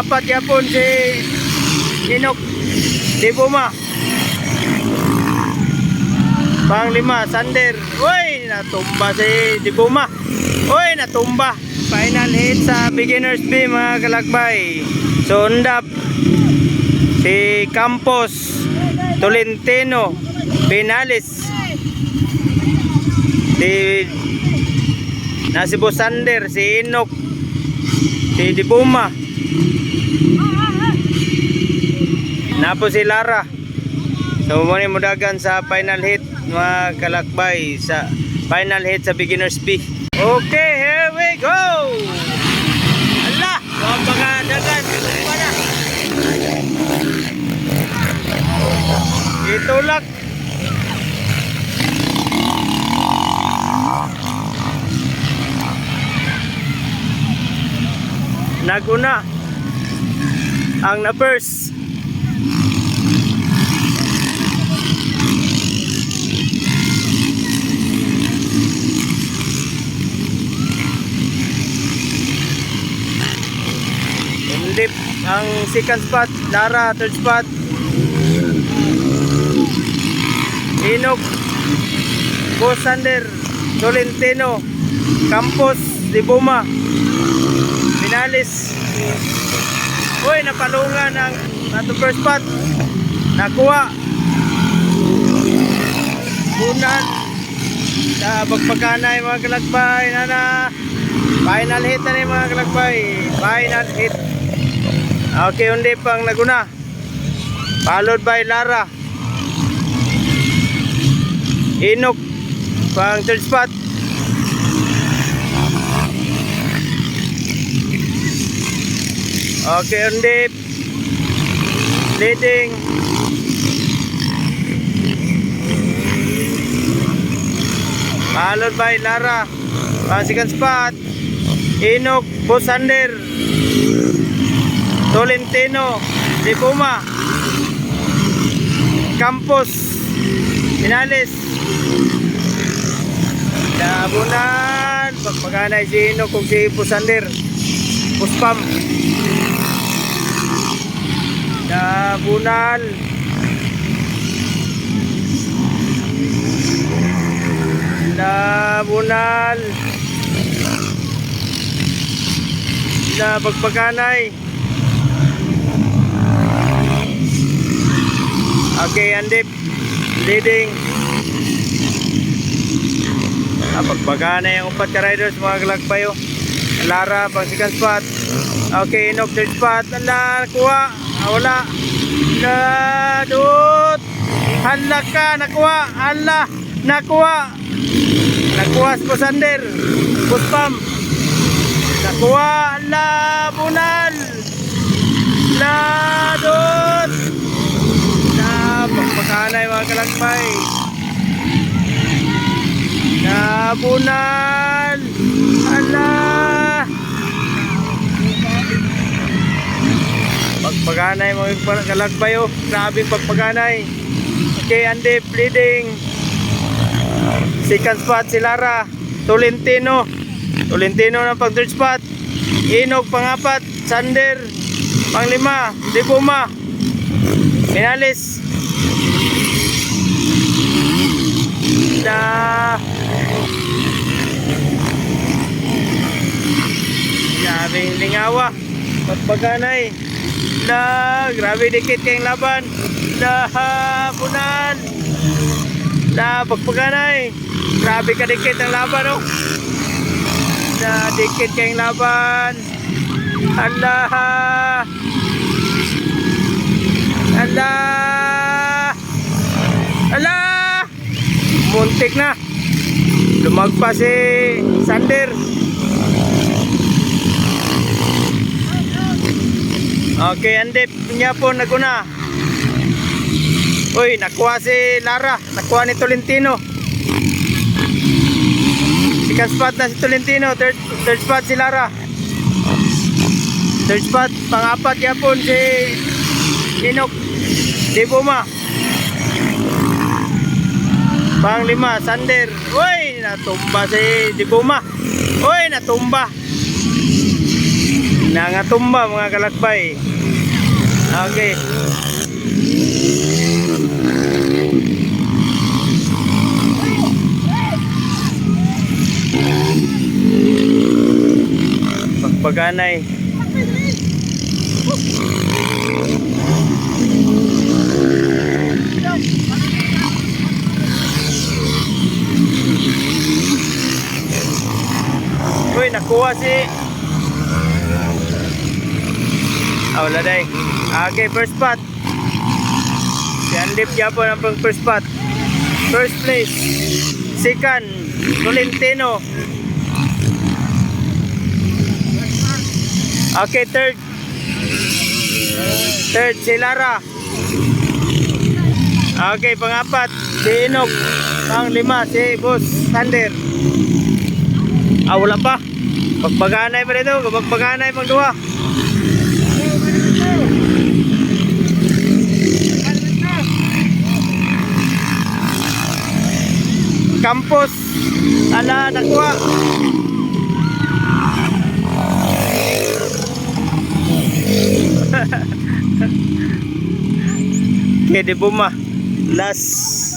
Pang-apat yapon si Inok Dibuma. Pang-lima, Sander. Uy, natumba si Dibuma. Uy, natumba. Final hit sa Beginner's B mga kalakbay. So, undap si Campos Tolentino Benales si na si Bosander si Inok si Dibuma na po si Lara. So muna mo dagan sa final hit mga kalakbay sa final hit sa beginners B. Okay here we go! Ala! Mga mga dagan pa na itulak. Naguna ang na first Lip ang second spot Lara third spot. Inog Bosander Tolentino Campos Libuma Pinalis Uy, napalungan ang ato first spot. Nakuha. Bunan. Sa pagpagkanay mga kalagbay. Nana. Final hit na ni mga kalagbay. Final hit. Okay, undi pang naguna. Followed by Lara. Inok. Pang third spot. Okay, undip. Leading. Followed by Lara. Ang second spot. Inok Bosander. Tolentino. Dipuma. Campos. Pinales. Dabunan. Pagpaganay si Inok kung si Bosander. Puspam. Dabunan. Dabunan. Na pagpagkanay. Okay, andip. Leading. Ah, pagpagkanay ang upat ka riders mga kalagpayo. Lara, pang second spot. Okay, Inok, third spot. Ala, kuha. Ah, wala. Nadut. Hala ka, nakuha. Hala, nakuha. Nakuha si Pusander. Puspam. Nakuha. Hala, bunal. Nadut. Na, pagpakanay mga kalagpay. Nabunal. Hala. Pagpaganay mga kalagpay oh. Grabe pagpaganay. Okay, Andy, bleeding. Second spot si Lara. Tolentino. Tolentino ng pag third spot. Inog pangapat. Sander. Panglima. Dibuma. Minales. Na Grabing lingawa. Pagpaganay. Na, grabe dikit kayong laban. Na, punan. Na, pagpaganay. Grabe ka dikit ang laban, oh. Na, dikit kayong laban. Hala. Hala. Hala. Muntik na. Lumagpas si Sander. Okay, andip niya po naguna. Uy, nakuha si Lara. Nakuha ni Tolentino. Second spot na si Tolentino. Third, third spot si Lara. Third spot, pang-apat yapon si Inok. Di Buma. Pang-lima, Sander. Uy, natumba si Di Buma. Uy, natumba. Nangatumba mga kalakbay. Okay. Pagpaganay. Uy, nakuha si... Ah, wala day. Okay, first spot. Si Andip Japon ang pang first spot. First place. Second, Tolentino. Okay, third. Third, si Lara. Okay, pangapat, si Inok. Pang lima, si Boss Thunder. Ah, wala pa. Pagpaganay pa dito. Pagpaganay pang dua. Campus. Ala, nakuha. Okay, di buma. Last